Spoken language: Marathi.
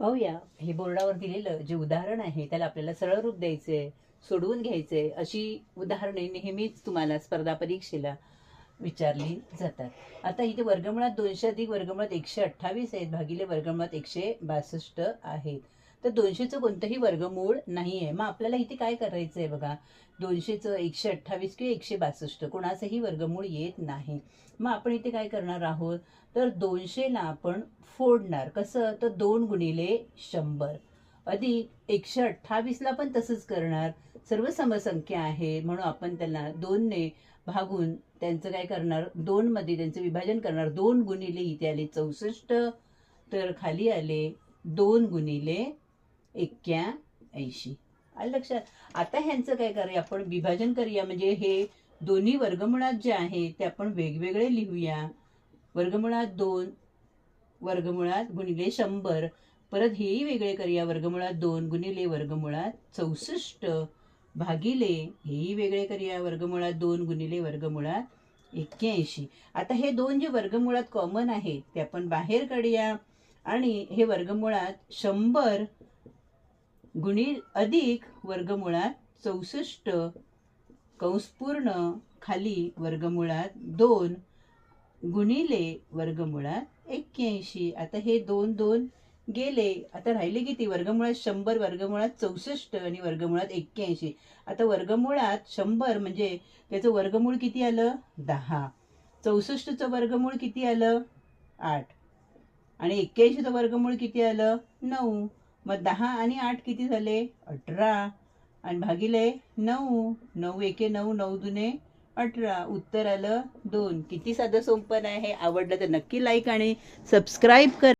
पाहूया. हे बोर्डावर दिलेलं जे उदाहरण आहे त्याला आपल्याला सरळ रूप द्यायचंय सोडवून घ्यायचंय अशी उदाहरणे नेहमीच तुम्हाला स्पर्धा परीक्षेला विचारली जातात. आता इथे वर्गमुळात दोनशे अधिक वर्गमुळात एकशे अठ्ठावीस आहेत भागिले वर्गमुळात एकशे बासष्ट आहेत. तर दोनशेचं कोणतंही वर्गमूळ नाही आहे मग आपल्याला इथे काय करायचं आहे बघा? दोनशेचं एकशे अठ्ठावीस किंवा एकशे बासष्ट. कोणाचंही वर्गमूळ येत नाही. मग आपण इथे काय करणार आहोत? तर दोनशेला आपण फोडणार. कसं? तर दोन गुणिले शंभर. अधिक एकशे अठ्ठावीसला पण तसंच करणार. सर्व समसंख्या आहे म्हणून आपण त्यांना दोनने भागून त्यांचं काय करणार? दोनमध्ये त्यांचं विभाजन करणार. दोन गुणिले इथे आले चौसष्ट. तर खाली आले दोन गुणिले एक्क्याऐंशी आलं लक्षात? आता ह्यांचं काय करूया? आपण विभाजन करूया. म्हणजे हे दोन्ही वर्गमुळात जे आहे ते आपण वेगवेगळे लिहूया. वर्गमुळात दोन वर्गमुळात गुणिले शंभर. परत हेही वेगळे करूया. वर्गमुळात दोन गुणिले वर्गमुळात चौसष्ट भागिले हेही वेगळे करूया. वर्गमुळात दोन गुणिले वर्गमुळात एक्क्याऐंशी. आता हे दोन जे वर्गमुळात कॉमन आहे ते आपण बाहेर काढूया. आणि हे वर्गमुळात शंभर गुणी अधिक वर्गमुळात चौसष्ट कंसपूर्ण खाली वर्गमुळात दोन गुणिले वर्गमुळात एक्क्याऐंशी. आता हे दोन दोन गेले आता राहिले किती? वर्गमुळात शंभर वर्गमुळात चौसष्ट आणि वर्गमुळात एक्क्याऐंशी. आता वर्गमुळात शंभर म्हणजे त्याचं वर्गमूळ किती आलं? दहा. चौसष्टचं वर्गमूळ किती आलं? आठ. आणि एक्क्याऐंशीचं वर्गमूळ किती आलं? नऊ. मग दहा आणि आठ किती झाले? अठरा. आणि भागिले नऊ. नऊ एके नऊ नऊ दुने अठरा. उत्तर आलं दोन. किती साधं सोपं आहे? आवडलं तर नक्की लाईक आणि सबस्क्राईब कर